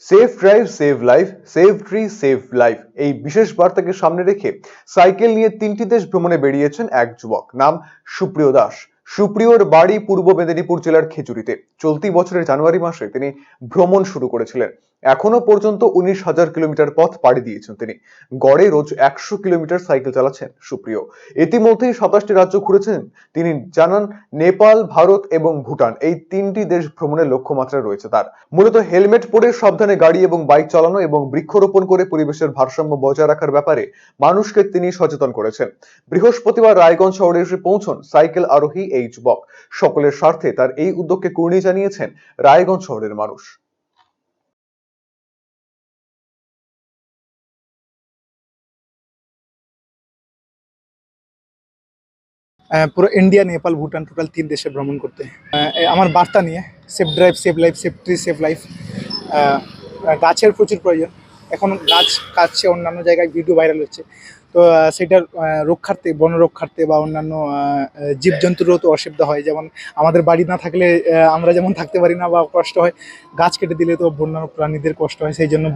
Safe drive save life save tree save life এই বিশেষ বার্তাকে সামনে রেখে সাইকেল নিয়ে তিনটি দেশ ভ্রমণে বেরিয়েছেন এক যুবক। নাম সুপ্রিয় দাস। সুপ্রিয়র বাড়ি পূর্ব মেদিনীপুর জেলার খেজুরিতে। চলতি বছরের জানুয়ারি মাসে তিনি ভ্রমণ শুরু করেছিলেন। এখনও পর্যন্ত উনিশ হাজার কিলোমিটার পথ পাড়ি দিয়েছেন তিনি। গড়ে রোজ একশো কিলোমিটার সাইকেল চালাচ্ছেন সুপ্রিয়। ইতিমধ্যেই সাতাশটি রাজ্য ঘুরেছেন। তিনি জানান, নেপাল, ভারত এবং ভুটান এই তিনটি দেশ ভ্রমণের লক্ষ্যমাত্রা রয়েছে তার। মূলত হেলমেট পরে সাবধানে গাড়ি এবং বাইক চালানো এবং বৃক্ষরোপণ করে পরিবেশের ভারসাম্য বজায় রাখার ব্যাপারে মানুষকে তিনি সচেতন করেছেন। বৃহস্পতিবার রায়গঞ্জ শহরে এসে পৌঁছন সাইকেল আরোহী এই যুবক। সকলের স্বার্থে তার এই উদ্যোগকে কুর্নি জানিয়েছেন রায়গঞ্জ শহরের মানুষ। পুরো ইন্ডিয়া নেপাল ভুটান টোটাল তিন দেশে ভ্রমণ করতে। আমার বার্তা নিয়ে safe drive save life safe tree save life গাছের প্রচুর প্রয়োজন। এখন গাছ কাটছে, অন্যান্য জায়গায় ভিডিও ভাইরাল হচ্ছে। তো সেটার রক্ষার্থে, বন রক্ষার্থে বা অন্যান্য জীবজন্তুরও তো অসুবিধা হয়। যেমন আমাদের বাড়ি না থাকলে আমরা যেমন থাকতে পারি না বা কষ্ট হয়, গাছ কেটে দিলে তো বন্য প্রাণীদের কষ্ট হয়। সেই জন্য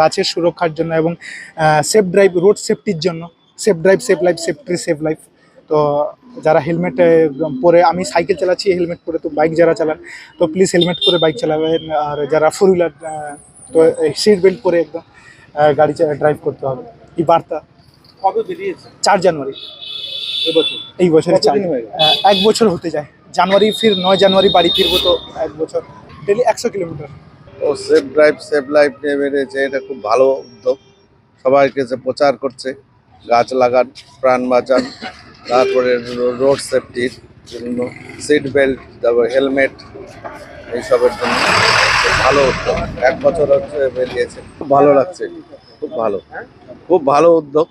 গাছের সুরক্ষার জন্য এবং সেফ ড্রাইভ রোড সেফটির জন্য safe drive safe life safe tree safe life তো যারা হেলমেট পরে আমি সাইকেল চালাচ্ছি হেলমেট পরে তো বাইক যারা চালান তো প্লিজ হেলমেট পরে বাইক চালাবেন। আর যারা ফোর হুইলার তো সিট বেল্ট পরে একদম গাড়ি ড্রাইভ করতে হবে। এই বার্তা। কবে বেরিয়েছে চার জানুয়ারি। এবছর এই বছরে চার। এক বছর হতে যায়। জানুয়ারি ফির নয় জানুয়ারি বাড়ি ফিরবো তো এক বছর। ডেলি একশো কিলোমিটার। ও সেফ ড্রাইভ সেফ লাইফ নিয়ে বেরিয়েছে। এটা খুব ভালো উদ্যোগ। সবাইকে যে প্রচার করছে গাছ লাগান প্রাণ বাঁচান। তারপরে রোড সেফটির জন্য সিট বেল্ট তারপর হেলমেট এইসবের জন্য ভালো উদ্যোগ। এক বছর হচ্ছে বেরিয়েছে। খুব ভালো লাগছে। খুব ভালো। খুব ভালো উদ্যোগ।